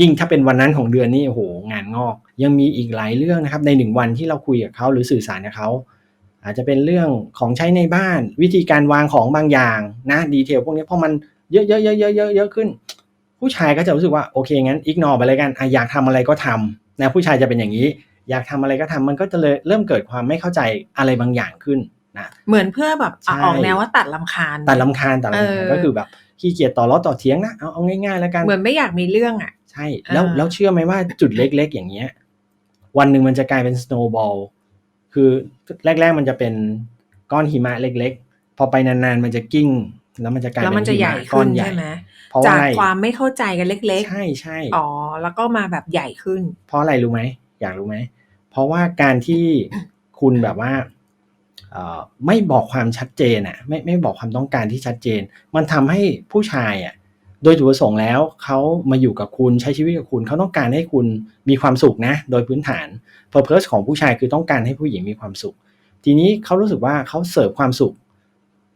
ยิ่งถ้าเป็นวันนั้นของเดือนนี้โอ้โหงานงอก ยังมีอีกหลายเรื่องนะครับในหนึ่งวันที่เราคุยกับเขาหรือสื่อสารกับเขาอาจจะเป็นเรื่องของใช้ในบ้าน วิธีการวางของบางอย่างนะดีเทลพวกนี้พอมันเยอะๆเยอะๆเยอะๆเยอะขึ้น ผู้ชายก็จะรู้สึกว่าโอเคงั้นอิกนอไปเลยกันอะอยากทำอะไรก็ทำนะผู้ชายจะเป็นอย่างนี้ อยากทำอะไรก็ทำมันก็จะเลยเริ่มเกิดความไม่เข้าใจอะไรบางอย่างขึ้นนะเหมือนเพื่อแบบเอาใช่ออกแนวว่าตัดลำคาญตัดลำคาญตัดลำคาญเออก็คือแบบขี้เกียจต่อล้อต่อเถียงนะเอาเอาง่ายๆแล้วกันเหมือนไม่อยากมีเรื่องอะ ใช่แล้วอ่าแล้วเชื่อไหมว่าจุดเล็กๆ อย่างเงี้ย วันหนึ่งมันจะกลายเป็น snowball คือแรก ๆ มันจะเป็นก้อนหิมะเล็ก ๆ พอไปนานๆ มันจะกิ้ง แล้วมันจะกลายแล้วเป็มันนจะหิใหญ่มะก้อขึ้นนใหญ่ใช่ไหมเพราะว่าจากอะไรความไม่เข้าใจกันเล็กใช่ใช่ๆอ๋อแล้วก็มาแบบใหญ่ขึ้น เพราะอะไรรู้ไหมอยากรู้ไหมเพราะว่าการที่คุณแบบว่าเอ่อไม่บอกความชัดเจนอะ ไม่ไม่บอกความต้องการที่ชัดเจน มันทำให้ผู้ชายอะ โดยจุดประสงค์แล้วเขามาอยู่กับคุณใช้ชีวิตกับคุณเขาต้องการให้คุณมีความสุขนะ โดยพื้นฐาน purpose ของผู้ชายคือต้องการให้ผู้หญิงมีความสุข ทีนี้เขารู้สึกว่าเขาเสิร์ฟความสุข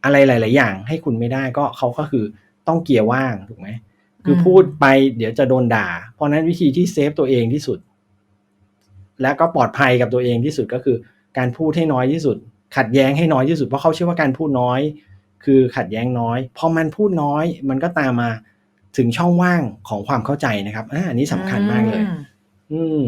อะไรหลาย ๆ อย่างให้คุณไม่ได้ก็เขาก็คือต้องเกียร์ว่างถูกไหมคือพูดไปเดี๋ยวจะโดนด่า เพราะนั้นวิธีที่เซฟตัวเองที่สุด และก็ปลอดภัยกับตัวเองที่สุดก็คือ การพูดให้น้อยที่สุด ขัดแย้งให้น้อยที่สุดเพราะเขาเชื่อว่าการพูดน้อย คือขัดแย้งน้อย พอมันพูดน้อย มันก็ตามมา ถึงช่องว่างของความเข้าใจนะครับอ่าอันนี้สำคัญมากเลย อืมอืม